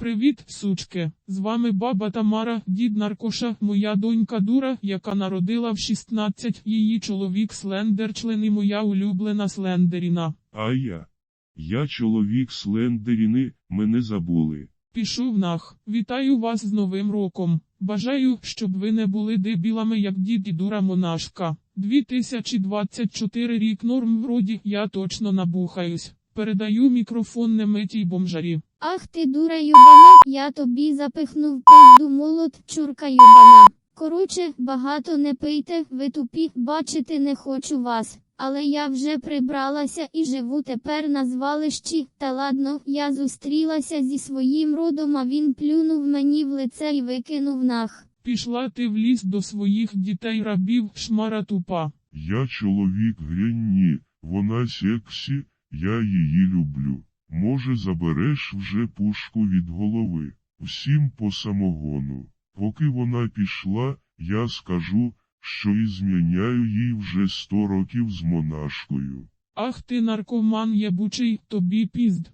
Привіт, сучки! З вами баба Тамара, дід Наркоша, моя донька Дура, яка народила в 16, її чоловік Слендер, член і моя улюблена Слендеріна. А я. Я чоловік Слендеріни, мене забули. Пішов нах. Вітаю вас з Новим роком. Бажаю, щоб ви не були дебілами, як дід і дура монашка. 2024 рік норм вроді, я точно набухаюсь. Передаю мікрофон немитій бомжарі. Ах ти дура юбана, я тобі запихнув пизду молот, чурка юбана. Короче, багато не пийте, ви тупі, бачити не хочу вас. Але я вже прибралася і живу тепер на звалищі. Та ладно, я зустрілася зі своїм родом, а він плюнув мені в лице і викинув нах. Пішла ти в ліс до своїх дітей рабів, шмара тупа. Я чоловік Гренні, вона сексі, я її люблю. Може забереш вже пушку від голови. Всім по самогону. Поки вона пішла, я скажу, що і зміняю їй вже сто років з монашкою. Ах ти наркоман єбучий, тобі пізд.